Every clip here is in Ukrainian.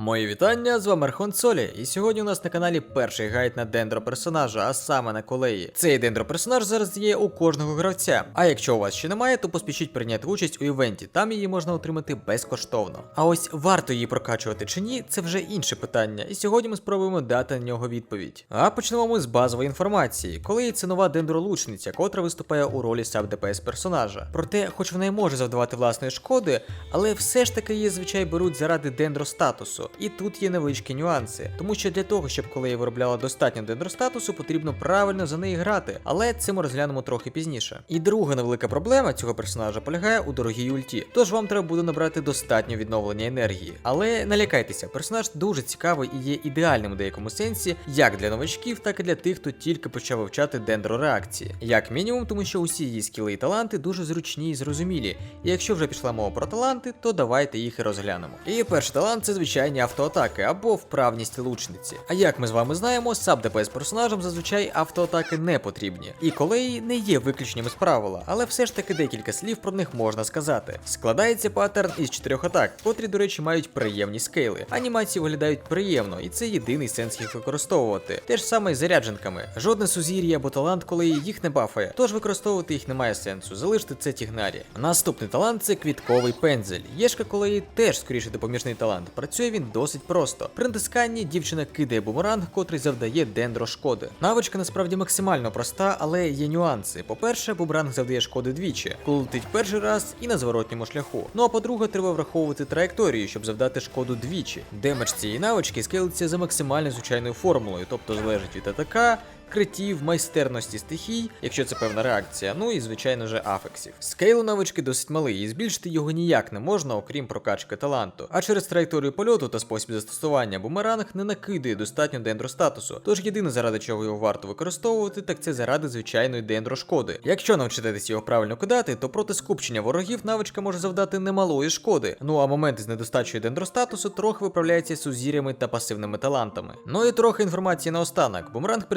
Мої вітання, з вами Архон Солі, і сьогодні у нас на каналі перший гайд на дендро персонажа, а саме на колеї. Цей дендро персонаж зараз є у кожного гравця. А якщо у вас ще немає, то поспішіть прийняти участь у івенті, там її можна отримати безкоштовно. А ось варто її прокачувати чи ні, це вже інше питання, і сьогодні ми спробуємо дати на нього відповідь. А почнемо ми з базової інформації. Колеї це нова дендролучниця, котра виступає у ролі саб ДПС персонажа. Проте, хоч вона й може завдавати власної шкоди, але все ж таки її звичай беруть заради дендростатусу. І тут є невеличкі нюанси, тому що для того, щоб колея виробляла достатньо дендростатусу, потрібно правильно за неї грати, але це ми розглянемо трохи пізніше. І друга невелика проблема цього персонажа полягає у дорогій ульті. Тож вам треба буде набрати достатньо відновлення енергії. Але не лякайтеся, персонаж дуже цікавий і є ідеальним у деякому сенсі, як для новачків, так і для тих, хто тільки почав вивчати дендрореакції. Як мінімум, тому що усі її скіли і таланти дуже зручні і зрозумілі. І якщо вже пішла мова про таланти, то давайте їх і розглянемо. І перший талант це звичайні автоатаки або вправність лучниці. А як ми з вами знаємо, саб ДПС персонажам зазвичай автоатаки не потрібні. І колеї не є виключеннями з правила, але все ж таки декілька слів про них можна сказати. Складається паттерн із чотирьох атак, котрі, до речі, мають приємні скейли. Анімації виглядають приємно, і це єдиний сенс їх використовувати. Те ж саме з зарядженками. Жодне сузір'я або талант колеї їх не бафає, тож використовувати їх немає сенсу. Залиште це тігнарі. Наступний талант це квітковий пензель. Єшка колеї теж скоріше допоміжний талант. Працює він досить просто. При натисканні дівчина кидає бумеранг, котрий завдає дендро шкоди. Навичка насправді максимально проста, але є нюанси. По-перше, бумеранг завдає шкоди двічі, коли летить перший раз і на зворотньому шляху. Ну а по-друге, треба враховувати траєкторію, щоб завдати шкоду двічі. Демедж цієї навички скелиться за максимально звичайною формулою, тобто залежить від атака. Критів, майстерності стихій, якщо це певна реакція, ну і звичайно же афексів. Скейл навички досить малий, і збільшити його ніяк не можна, окрім прокачки таланту. А через траєкторію польоту та спосіб застосування бумеранг не накидає достатньо дендростатусу. Тож єдине заради чого його варто використовувати, так це заради звичайної дендрошкоди. Якщо навчитесь його правильно кидати, то проти скупчення ворогів навичка може завдати немалої шкоди. Ну а моменти з недостачою дендростатусу трохи виправляються сузір'ями та пасивними талантами. Ну і трохи інформації наостанок. Бумеранг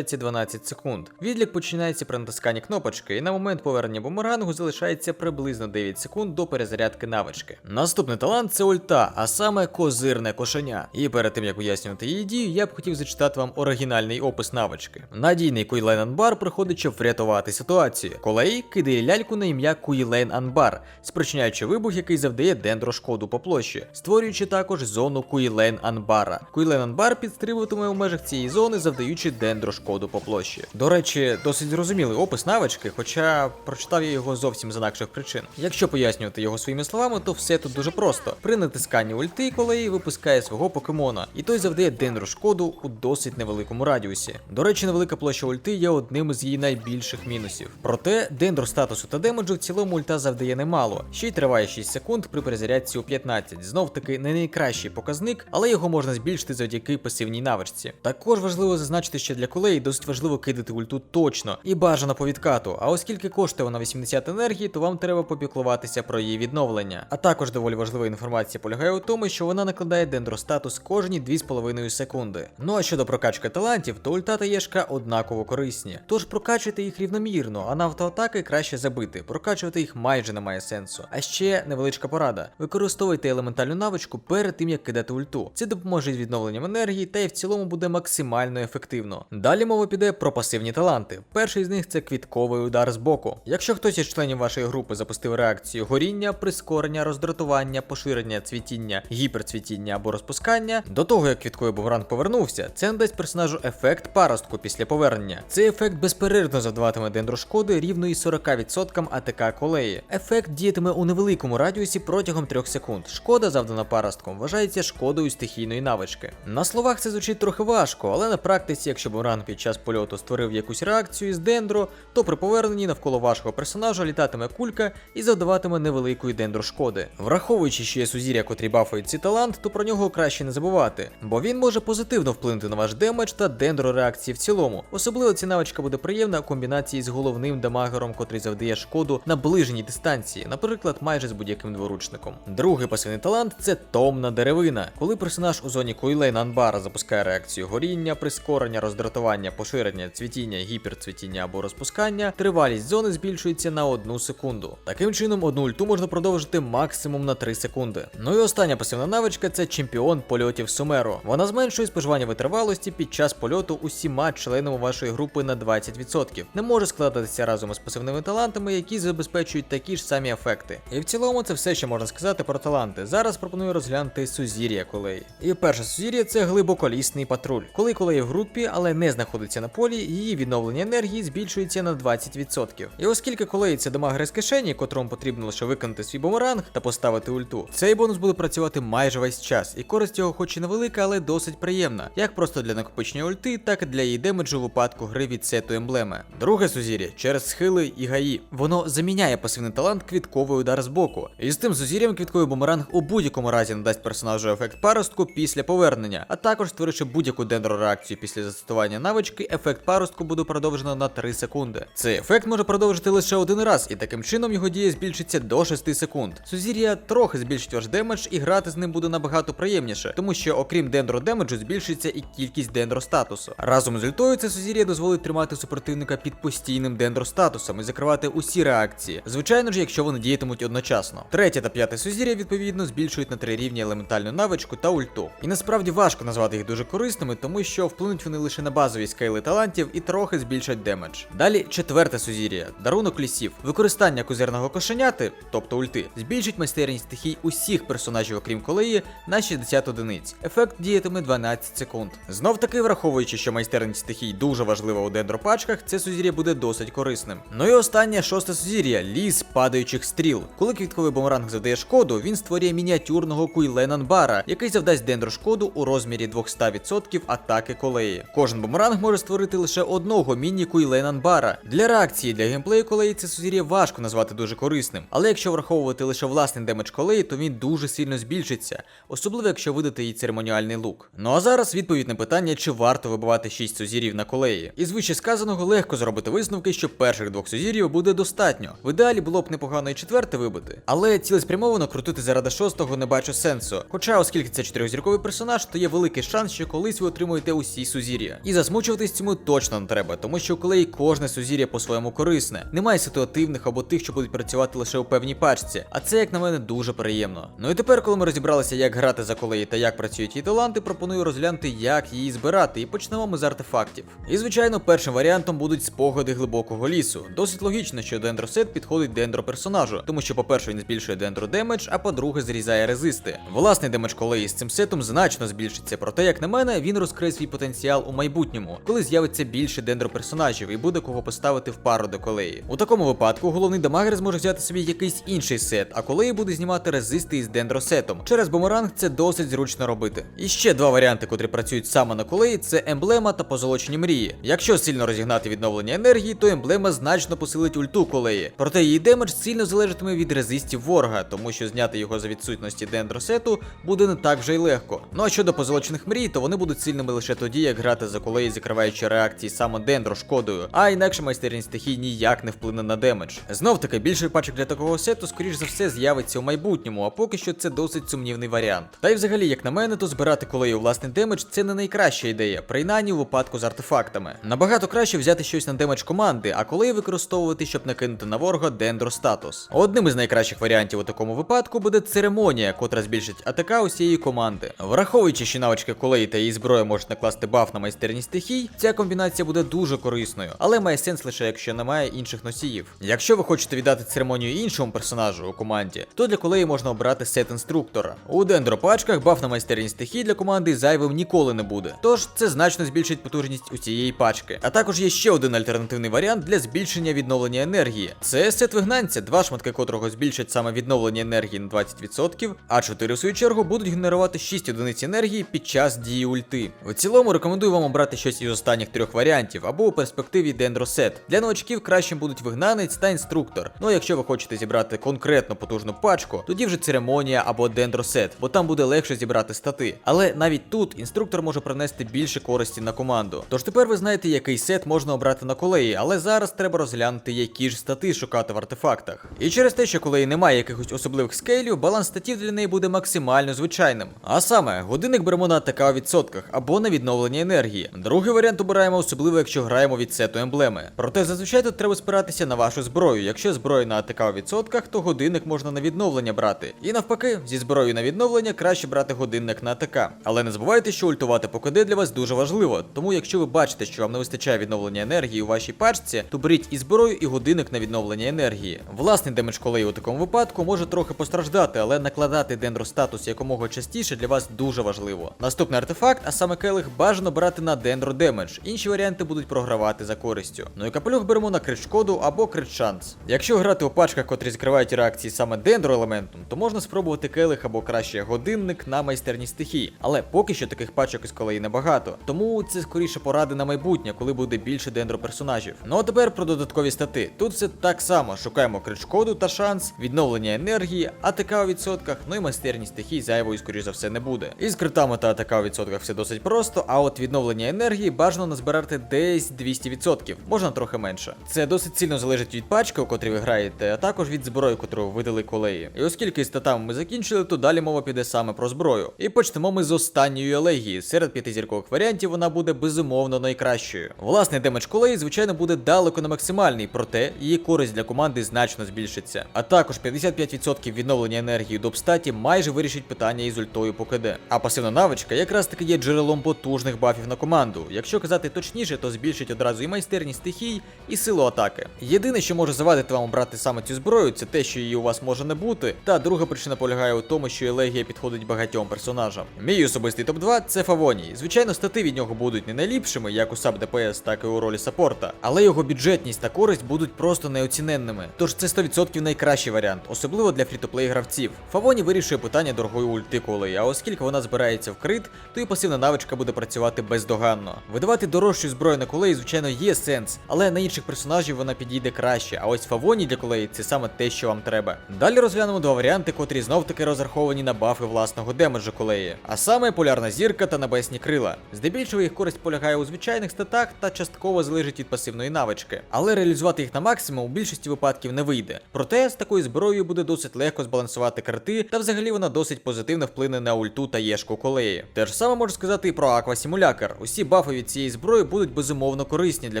перезаряджається 12 секунд. Відлік починається при натисканні кнопочки, і на момент повернення бумерангу залишається приблизно 9 секунд до перезарядки навички. Наступний талант це ульта, а саме козирне кошеня. І перед тим як пояснювати її дію, я б хотів зачитати вам оригінальний опис навички. Надійний Куйлен Анбар приходить, щоб врятувати ситуацію. Колей кидає ляльку на ім'я Куйлен Анбар, спричиняючи вибух, який завдає дендрошкоду по площі, створюючи також зону Куйлен Анбара. Куйлен Анбар підстрибуватиме у межах цієї зони, завдаючи дендрошкоду по площі. До речі, досить зрозумілий опис навички, хоча прочитав я його зовсім з інакших причин. Якщо пояснювати його своїми словами, то все тут дуже просто. При натисканні ульти колеї випускає свого покемона, і той завдає дендру шкоду у досить невеликому радіусі. До речі, невелика площа ульти є одним із її найбільших мінусів. Проте дендро статусу та демеджу в цілому ульта завдає немало, ще й триває 6 секунд при перезарядці у 15. Знов таки не найкращий показник, але його можна збільшити завдяки пасивній навичці. Також важливо зазначити, що для колеї досить важливо кидати ульту точно і бажано по відкату. А оскільки коштує вона 80 енергії, то вам треба попіклуватися про її відновлення. А також доволі важлива інформація полягає у тому, що вона накладає дендростатус кожні 2,5 секунди. Ну а щодо прокачки талантів, то ульта та єшка однаково корисні. Тож прокачуйте їх рівномірно, а на автоатаки краще забити. Прокачувати їх майже немає сенсу. А ще невеличка порада: використовуйте елементальну навичку перед тим як кидати ульту. Це допоможе з відновленням енергії та й в цілому буде максимально ефективно. Далі мова піде про пасивні таланти. Перший з них це квітковий удар з боку. Якщо хтось із членів вашої групи запустив реакцію горіння, прискорення, роздратування, поширення цвітіння, гіперцвітіння або розпускання, до того як квітковий бумеранг повернувся, це надасть персонажу ефект паростку після повернення. Цей ефект безперервно завдаватиме дендрошкоди рівно із 40% АТК колеї. Ефект діятиме у невеликому радіусі протягом 3 секунд. Шкода, завдана паростком, вважається шкодою стихійної навички. На словах це звучить трохи важко, але на практиці, якщо бумеранг під час польоту створив якусь реакцію з дендро, то при поверненні навколо вашого персонажа літатиме кулька і завдаватиме невеликої дендро шкоди. Враховуючи, що є сузір'я, котрі бафають ці талант, то про нього краще не забувати, бо він може позитивно вплинути на ваш демедж та дендро реакції в цілому. Особливо ця навичка буде приємна у комбінації з головним дамагером, котрий завдає шкоду на ближній дистанції, наприклад, майже з будь-яким дворучником. Другий пасивний талант це томна деревина. Коли персонаж у зоні Койлейн Анбара запускає реакцію горіння, прискорення, роздратування розбивання, поширення, цвітіння, гіперцвітіння або розпускання, тривалість зони збільшується на 1 секунду. Таким чином, одну ульту можна продовжити максимум на 3 секунди. Ну і остання пасивна навичка це чемпіон польотів Сумеро. Вона зменшує споживання витривалості під час польоту усіма членами вашої групи на 20%. Не може складатися разом із пасивними талантами, які забезпечують такі ж самі ефекти. І в цілому це все, що можна сказати про таланти. Зараз пропоную розглянути сузір'я колеї. І перше сузір'я це глибоколісний патруль. Коли колеї в групі, але не знаходиться на полі, її відновлення енергії збільшується на 20%. І оскільки колеї це дамагер з кишені, котрому потрібно лише виконати свій бумеранг та поставити ульту, цей бонус буде працювати майже весь час, і користь його хоч і невелика, але досить приємна, як просто для накопичення ульти, так і для її демеджу у випадку гри від сету емблеми. Друге сузір'я через схили і гаї. Воно заміняє пасивний талант квітковий удар з боку. І з тим сузір'ям квітковий бумеранг у будь-якому разі надасть персонажу ефект паростку після повернення, а також створивши будь-яку дендрореакцію після застосування навички, ефект паростку буде продовжено на 3 секунди. Цей ефект може продовжити лише один раз, і таким чином його дія збільшиться до 6 секунд. Сузір'я трохи збільшить ваш демедж, і грати з ним буде набагато приємніше, тому що окрім дендро демеджу збільшиться і кількість дендро статусу. Разом з ультою це сузір'я дозволить тримати супротивника під постійним дендро статусом і закривати усі реакції. Звичайно ж, якщо вони діятимуть одночасно. Третє та п'яте сузір'я відповідно збільшують на три рівні елементальну навичку та ульту. І насправді важко назвати їх дуже корисними, тому що вплинуть вони лише на базові скейли талантів і трохи збільшать демедж. Далі четверте сузір'я дарунок лісів. Використання козирного кошеняти, тобто ульти, збільшить майстерність стихій усіх персонажів, окрім колеї, на 60 одиниць. Ефект діятиме 12 секунд. Знов таки, враховуючи, що майстерність стихій дуже важлива у дендропачках, це сузір'я буде досить корисним. Ну і останнє шосте сузір'я ліс падаючих стріл. Коли квітковий бумеранг завдає шкоду, він створює мініатюрного Куйленанбара, який завдасть дендрошкоду у розмірі 200% атаки колеї. Кожен бумеранг може створити лише одного міні Куйленанбара. Для реакції для геймплею колеї це сузір'я важко назвати дуже корисним, але якщо враховувати лише власний демедж колеї, то він дуже сильно збільшиться, особливо якщо видати їй церемоніальний лук. Ну а зараз відповідь на питання, чи варто вибивати 6 сузір'їв на колеї. Із вище сказаного легко зробити висновки, що перших двох сузір'їв буде достатньо. В ідеалі було б непогано і четверте вибити, але цілеспрямовано крутити заради шостого не бачу сенсу. Хоча, оскільки це чотирьохзірковий персонаж, то є великий шанс, що колись ви отримуєте усі сузір'я. І засмучуватись цьому точно не треба, тому що у колеї кожне сузір'я по-своєму корисне. Немає ситуативних або тих, що будуть працювати лише у певній пачці. А це, як на мене, дуже приємно. Ну і тепер, коли ми розібралися, як грати за колеї та як працюють її таланти, пропоную розглянути, як її збирати, і почнемо ми з артефактів. І звичайно, першим варіантом будуть спогади глибокого лісу. Досить логічно, що дендросет підходить дендро персонажу, тому що, по-перше, він збільшує дендро демедж, а по-друге, зрізає резисти. Власний демедж колеї з цим сетом значно збільшиться, проте, як на мене, він розкриє свій потенціал у майбутньому, коли з'явиться більше дендро персонажів і буде кого поставити в пару до колеї. У такому випадку головний дамагер зможе взяти собі якийсь інший сет, а колеї буде знімати резисти із дендросетом. Через бумеранг це досить зручно робити. І ще два варіанти, котрі працюють саме на колеї, це емблема та позолочені мрії. Якщо сильно розігнати відновлення енергії, то емблема значно посилить ульту колеї. Проте її демедж сильно залежатиме від резистів ворога, тому що зняти його за відсутності дендросету буде не так вже й легко. Ну а щодо позолочених мрій, то вони будуть сильними лише тоді, як грати за колеї, закриваючи реакції саме дендро шкодою, а інакше майстерність стихій ніяк не вплине на демедж. Знов таки, більший пачок для такого сету, скоріш за все, з'явиться у майбутньому, а поки що це досить сумнівний варіант. Та й взагалі, як на мене, то збирати колею власний демедж це не найкраща ідея, принаймні у випадку з артефактами. Набагато краще взяти щось на демедж команди, а колеї використовувати, щоб накинути на ворога дендро статус. Одним із найкращих варіантів у такому випадку буде церемонія, котра збільшить АТК усієї команди. Враховуючи, що навички колеї та її зброя можуть накласти баф на майстерність стихій, ця комбінація буде дуже корисною, але має сенс лише якщо немає інших носіїв. Якщо ви хочете віддати церемонію іншому персонажу у команді, то для колеї можна обрати сет інструктора. У дендропачках баф на майстерність стихій для команди зайвим ніколи не буде. Тож це значно збільшить потужність усієї пачки. А також є ще один альтернативний варіант для збільшення відновлення енергії. Це сет вигнанця, два шматки котрого збільшать саме відновлення енергії на 20%, а 4 в свою чергу будуть генерувати 6 одиниць енергії під час дії ульти. В цілому рекомендую вам обрати щось із останніх трьох варіантів або у перспективі дендросет. Для новачків кращим будуть вигнанець та інструктор. Ну а якщо ви хочете зібрати конкретно потужну пачку, тоді вже церемонія або дендросет, бо там буде легше зібрати стати. Але навіть тут інструктор може принести більше користі на команду. Тож тепер ви знаєте, який сет можна обрати на колеї, але зараз треба розглянути, які ж стати шукати в артефактах. І через те, що колеї немає якихось особливих скейлів, баланс статів для неї буде максимально звичайним. А саме, годинник беремо на АТК у відсотках або на відновлення енергії. Другий Другий варіант обираємо особливо, якщо граємо від сету емблеми. Проте зазвичай тут треба спиратися на вашу зброю. Якщо зброя на АТК у відсотках, то годинник можна на відновлення брати. І навпаки, зі зброєю на відновлення краще брати годинник на АТК. Але не забувайте, що ультувати по КД для вас дуже важливо. Тому якщо ви бачите, що вам не вистачає відновлення енергії у вашій пачці, то беріть і зброю, і годинник на відновлення енергії. Власний демедж колеї у такому випадку може трохи постраждати, але накладати дендростатус якомога частіше для вас дуже важливо. Наступний артефакт, а саме келих, бажано брати на дендро демедж. Інші варіанти будуть програвати за користю. Ну і капелюх беремо на крит або крит шанс. Якщо грати у пачках, котрі закривають реакції саме дендро елементом, то можна спробувати келих або краще годинник на майстерні стихій. Але поки що таких пачок із колеї небагато. Тому це скоріше поради на майбутнє, коли буде більше дендро персонажів. Ну а тепер про додаткові стати. Тут все так само: шукаємо крит шкоду та шанс, відновлення енергії, АТК у відсотках, ну і майстерні стихій зайвої, скоріш за все, не буде. І з критами та АТК у відсотках все досить просто, а от відновлення енергії бажано назбирати десь 200%, можна трохи менше. Це досить сильно залежить від пачки, у котрій ви граєте, а також від зброї, котру видали колеї. І оскільки з статами ми закінчили, то далі мова піде саме про зброю. І почнемо ми з останньої елегії. Серед п'ятизіркових варіантів вона буде безумовно найкращою. Власний демедж колеї, звичайно, буде далеко не максимальний, проте її користь для команди значно збільшиться. А також 55% відновлення енергії до обстаті майже вирішить питання із ультою по КД. А пасивна навичка якраз таки є джерелом потужних бафів на команду. Якщо казати точніше, то збільшить одразу і майстерність стихій, і силу атаки. Єдине, що може завадити вам обрати саме цю зброю, це те, що її у вас може не бути. Та друга причина полягає у тому, що елегія підходить багатьом персонажам. Мій особистий топ-2 це Фавоній. Звичайно, стати від нього будуть не найліпшими, як у саб ДПС, так і у ролі саппорта, але його бюджетність та користь будуть просто неоціненними. Тож це 100% найкращий варіант, особливо для фрітоплей гравців. Фавоні вирішує питання дорогої ульти колеї, а оскільки вона збирається в крит, то і пасивна навичка буде працювати бездоганно. Видавати дорожчу зброю на колеї, звичайно, є сенс, але на інших персонажів вона підійде краще. А ось Фавоні для колеї це саме те, що вам треба. Далі розглянемо два варіанти, котрі знов таки розраховані на бафи власного демеджу колеї, а саме полярна зірка та небесні крила. Здебільшого їх користь полягає у звичайних статах та частково залежить від пасивної навички, але реалізувати їх на максимум у більшості випадків не вийде. Проте з такою зброєю буде досить легко збалансувати карти, та взагалі вона досить позитивно вплине на ульту та єшку колеї. Те ж саме можу сказати і про Аква Симулякер. Усі бафи від цієї зброї будуть безумовно корисні для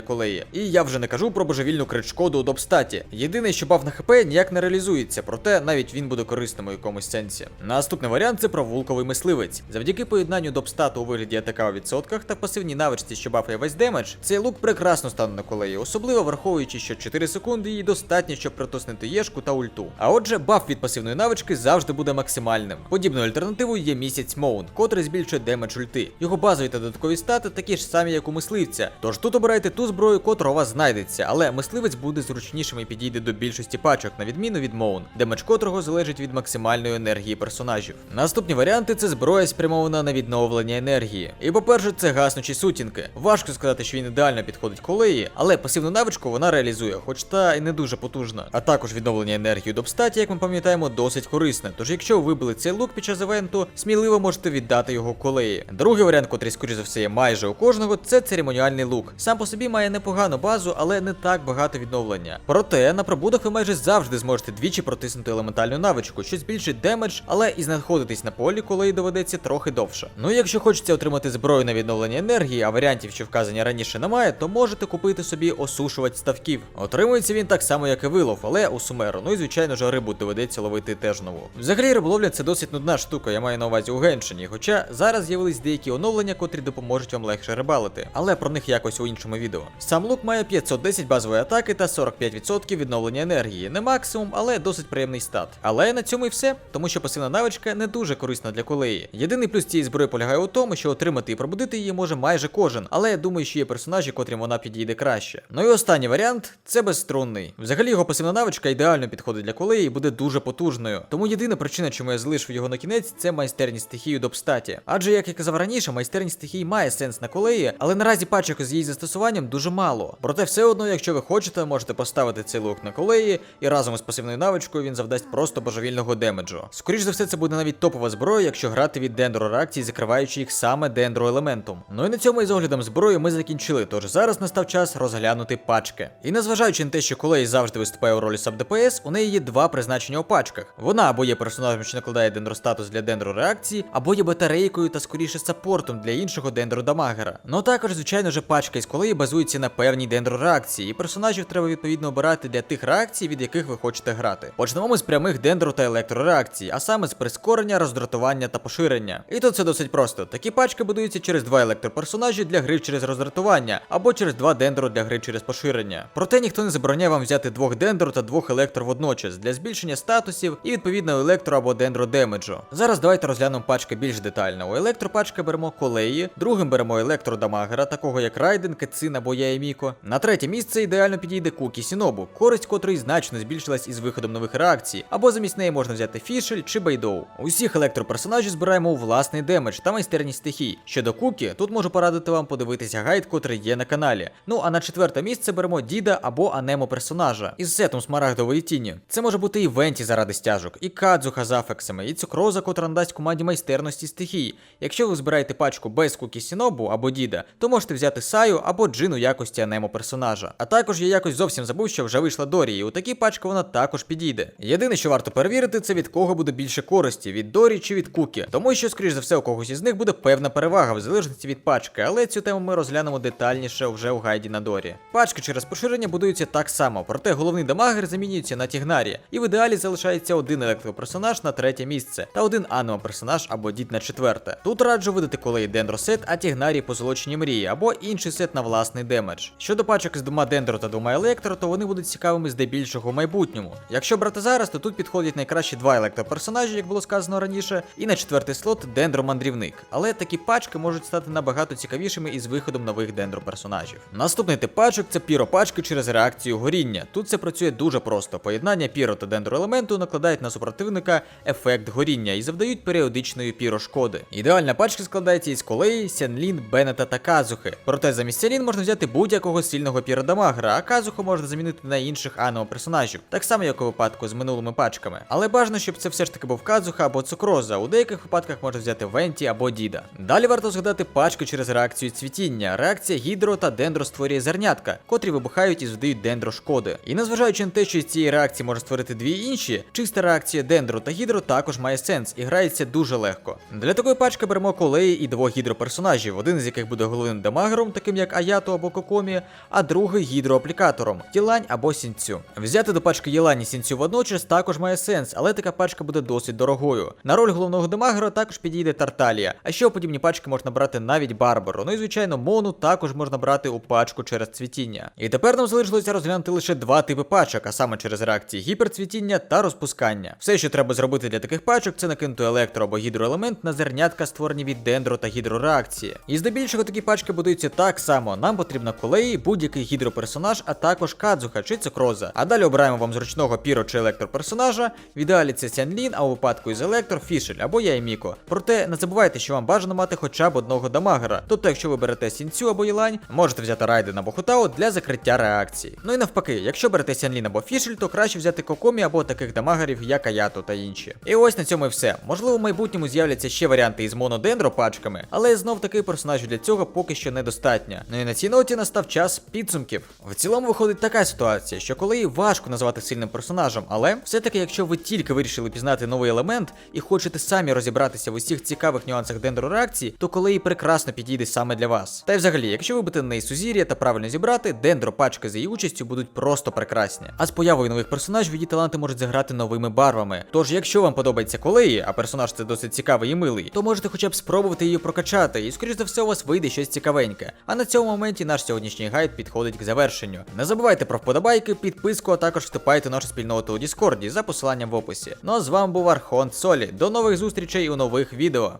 колеї. І я вже не кажу про божевільну крит-шкоду у допстаті. Єдине, що баф на ХП ніяк не реалізується, проте навіть він буде корисним у якомусь сенсі. Наступний варіант це провулковий мисливець. Завдяки поєднанню допстату у вигляді АТК у відсотках та пасивній навичці, що бафає весь демедж, цей лук прекрасно стане на колеї, особливо враховуючи, що 4 секунди їй достатньо, щоб притиснути єшку та ульту. А отже, баф від пасивної навички завжди буде максимальним. Подібною альтернативою є місяць Моун, котрий збільшує демедж ульти. Його базові та додаткові стати такі ж самі, як у мисливця. Тож тут обирайте ту зброю, котра у вас знайдеться, але мисливець буде зручнішим і підійде до більшості пачок, на відміну від Моун, демедж котрого залежить від максимальної енергії персонажів. Наступні варіанти це зброя спрямована на відновлення енергії. І по-перше, це гаснучі сутінки. Важко сказати, що він ідеально підходить колеї, але пасивну навичку вона реалізує, хоч та й не дуже потужна. А також відновлення енергії до обстаті, як ми пам'ятаємо, досить корисне. Тож, якщо ви вибили цей лук під час івенту, сміливо можете віддати його колеї. Другий варіант, котрий, скоріш за все, є майже у кожного, це церемоніальний лук. Сам по собі має непогану базу, але не так багато відновлення. Проте на пробудах ви майже завжди зможете двічі протиснути елементальну навичку, що збільшить демедж, але і знаходитись на полі, коли доведеться трохи довше. Ну якщо хочеться отримати зброю на відновлення енергії, а варіантів, що вказані раніше немає, то можете купити собі осушувач ставків. Отримується він так само, як і вилов, але у сумеру. Ну і звичайно ж рибу доведеться ловити теж нову. Взагалі риболовля це досить нудна штука, я маю на увазі у Геншині. Хоча зараз з'явились деякі оновлення, котрі допоможуть вам легше рибалити, але про них якось у іншому відео. Сам лук має 510 базової атаки та 45% відновлення енергії. Не максимум, але досить приємний стат. Але на цьому і все, тому що пасивна навичка не дуже корисна для колеї. Єдиний плюс цієї зброї полягає у тому, що отримати і пробудити її може майже кожен, але я думаю, що є персонажі, котрим вона підійде краще. Ну і останній варіант це безструнний. Взагалі його пасивна навичка ідеально підходить для колеї і буде дуже потужною. Тому єдина причина, чому я залишив його на кінець, це майстерність стихії у допстаті. Адже, як я казав раніше, майстерність стихій має сенс на колеї, але наразі пачок з її застосуванням дуже мало. Проте все одно, якщо ви хочете, можете поставити цей лук на колеї, і разом із пасивною навичкою він завдасть просто божевільного демеджу. Скоріше за все, це буде навіть топова зброя, якщо грати від дендро реакції, закриваючи їх саме дендро елементом. Ну і на цьому із оглядом зброї ми закінчили, тож зараз настав час розглянути пачки. І незважаючи на те, що колей завжди виступає у ролі саб ДПС, у неї є два призначення у пачках. Вона або є персонажем, що накладає дендростатус для дендро реакції, або є батарейкою та скоріше саппортом для іншого дендро дамагера. Ну також, звичайно, же пачка із колеї базується на певній дендрореакції, і персонажів треба відповідно обирати для тих реакцій, від яких ви хочете грати. Почнемо ми з прямих дендро та електрореакцій, а саме з прискорення, роздратування та поширення. І тут все досить просто. Такі пачки будуються через два електроперсонажі для гри через роздратування, або через два дендро для гри через поширення. Проте ніхто не забороняє вам взяти двох дендро та двох електро водночас для збільшення статусів і відповідно електро або дендро демеджу. Зараз давайте розглянемо пачки більш детально. У електропачки беремо колеї, другим беремо електродамагера, такого як Райден, Кетсин або Яеміко. На третє місце ідеально підійде Кукі Сінобу, користь котрої значно збільшилась із виходом нових реакцій, або замість неї можна взяти Фішель чи Бейдоу. Усіх електроперсонажів збираємо у власний демедж та майстерність стихій. Щодо Кукі, тут можу порадити вам подивитися гайд, котрий є на каналі. Ну а на четверте місце беремо Діда або Анемо персонажа із сетом смарагдової тіні. Це може бути і Венті заради стяжок, і Кадзуха з афексами, і цукроза, котра надасть команді майстерності стихій. Якщо ви збираєте пачку без Кукі Сінобу або Діда, то можете взяти Саю або Джин у якості Анемо персонажа. А також я якось зовсім забув, що вже вийшла Дорі, і у такій пачці вона також підійде. Єдине, що варто перевірити, це від кого буде більше користі, від Дорі чи від Кукі. Тому що, скоріш за все, у когось із них буде певна перевага в залежності від пачки, але цю тему ми розглянемо детальніше вже у гайді на Дорі. Пачки через поширення будуються так само, проте головний дамагер замінюється на Тігнарі, і в ідеалі залишається один електроперсонаж на третє місце та один анімо персонаж або дід на четверте. Тут раджу видати колеї дендросет, а Тігнарі позолочені мрії або інший сет на власний демедж. Щодо пачок з двома дендро та двома електро, то вони будуть цікавими здебільшого в майбутньому. Якщо брати зараз, то тут підходять найкраще два електроперсонажі, як було сказано раніше, і на четвертий слот дендро-мандрівник. Але такі пачки можуть стати набагато цікавішими із виходом нових дендро-персонажів. Наступний тип пачок це піропачки через реакцію горіння. Тут це працює дуже просто. Поєднання піро та дендроелементу накладають на супротивника ефект горіння і завдають періодичної пірошкоди. Ідеальна пачка складається із колеї, сянлін, бенета та казухи. Проте замість сянлін можна взяти будь-якого сильного піrodамагера, а казуху можна замінити на інших анімо персонажів, так само як у випадку з минулими пачками. Але бажано, щоб це все ж таки був казуха або цукроза. У деяких випадках можна взяти Венті або Діда. Далі варто згадати пачки через реакцію цвітіння. Реакція гідро та дендро створює зернятка, котрі вибухають і завдають дендро шкоди. І незважаючи на те, що із цієї реакції може створити дві інші, чиста реакція дендро та гідро також має сенс і грається дуже легко. Для такої пачки беремо колеї і двох гідроперсонажів, один з яких буде головним дамагером, таким як Аято або Кокомі, а другий гідроаплікатором Єлань або Сінцю. Взяти до пачки Єлань і Сінцю водночас також має сенс, але така пачка буде досить дорогою. На роль головного дамагера також підійде Тарталія, а ще подібні пачки можна брати навіть Барбару. Ну і звичайно, Мону також можна брати у пачку через цвітіння. І тепер нам залишилося розглянути лише два типи пачок, а саме через реакції гіперцвітіння та розпускання. Все, що треба зробити для таких пачок, це накинути електро або гідроелемент на зернятка, створені від дендро та гідрореакції. І здебільшого такі пачки будуються так само. Нам потрібно колеї, будь-який гідроперсонаж, а також кадзуха чи цукроза. А далі обираємо вам зручного піро чи електроперсонажа. В ідеалі це Сянлін, а у випадку із електро Фішель або Яйміко. Проте не забувайте, що вам бажано мати хоча б одного дамагера. Тобто, якщо ви берете Сінцю або Єлань, можете взяти Райден або Хутао для закриття реакції. Ну і навпаки, якщо берете Сянлін або Фішель, то краще взяти Кокомі або таких дамагерів, як Аято та інші. І ось на цьому і все. Можливо, в майбутньому з'являться ще варіанти із монодендро пачками, але знов таки персонажів для цього поки що недостатньо. Ну і на цій ноті настав час підсумків. В цілому виходить така ситуація, що коли важко назвати сильним персонажем, але все-таки, якщо ви тільки вирішили пізнати новий елемент і хочете самі розібратися в усіх цікавих нюансах дендро-реакції, то коли прекрасно підійде саме для вас. Та й взагалі, якщо ви на неї сузір'я та правильно зібрати, дендро пачки за її участю будуть просто прекрасні. А з появою нових персонажів її таланти можуть заграти новими барвами. Тож, якщо вам подобається колеї, а персонаж це досить цікавий і милий, то можете хоча б спробувати її прокачати, і скоріш за все у вас вийде щось цікавеньке. А на цьому моменті наш сьогоднішній гайд підходить к завершенню. Не забувайте про вподобайки, підписку, а також вступайте в нашу спільноту у Діскорді за посиланням в описі. Ну а з вами був Архон Солі. До нових зустрічей у нових відео.